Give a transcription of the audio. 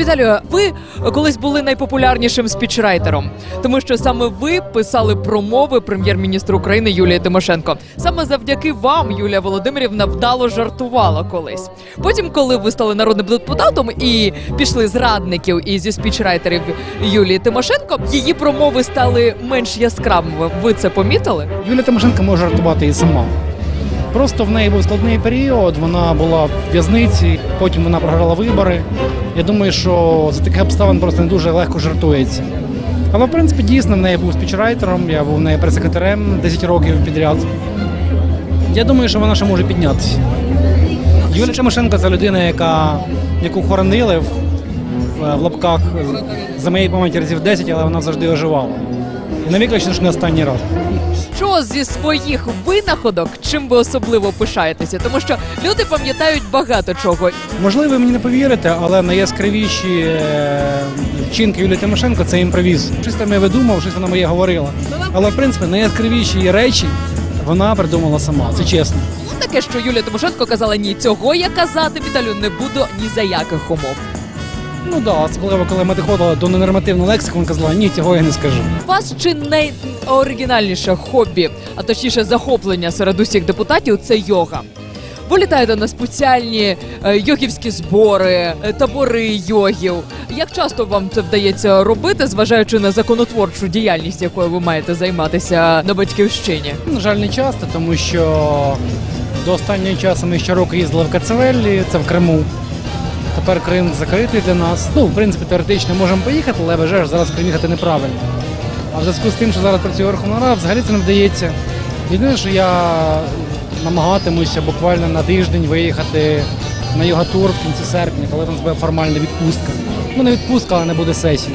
Віталію, ви колись були найпопулярнішим спічрайтером, тому що саме ви писали промови прем'єр-міністру України Юлії Тимошенко. Саме завдяки вам Юлія Володимирівна вдало жартувала колись. Потім, коли ви стали народним депутатом і пішли з радників і зі спічрайтерів Юлії Тимошенко, її промови стали менш яскравими. Ви це помітили? Юлія Тимошенко може жартувати і сама. Просто в неї був складний період, вона була в в'язниці, потім вона програла вибори. Я думаю, що за таких обставин просто не дуже легко жартується. Але в принципі дійсно в неї був спічрайтером, я був в неї прес-секретарем 10 років підряд. Я думаю, що вона ще може піднятися. Юлія Тимошенко це людина, яка, яку хоронили в, в лапках за моєї пам'яті разів 10, але вона завжди оживала. І навіки, що не останній раз. Що зі своїх винаходок, чим ви особливо пишаєтеся? Тому що люди пам'ятають багато чого. Можливо, ви мені не повірите, але найяскравіші е, вчинки Юлії Тимошенко це імпровіз. Щось там я видумав, щось вона моє говорила. Але в принципі найяскравіші речі вона придумала сама. Це чесно. Було таке, що Юлія Тимошенко казала ні, цього я казати Віталю не буду ні за яких умов. Ну да, особливо коли ми доходили до ненормативного лексику, вона казала, ні, цього я не скажу. У вас чи найоригінальніше хобі, а точніше захоплення серед усіх депутатів це йога. Ви літаєте на спеціальні е, йогівські збори, е, табори йогів. Як часто вам це вдається робити, зважаючи на законотворчу діяльність, якою ви маєте займатися на батьківщині? На жаль, не часто, тому що до останнього часу ми щороку їздили в Кацевеллі, це в Криму. Тепер Крим закритий для нас. Ну, в принципі, теоретично можемо поїхати, але що зараз приїхати неправильно. А в зв'язку з тим, що зараз працює Верховна Рада, взагалі це не вдається. Єдине, що я намагатимуся буквально на тиждень виїхати на його тур в кінці серпня, коли в нас буде формальна відпустка. Ну, не відпустка, але не буде сесії.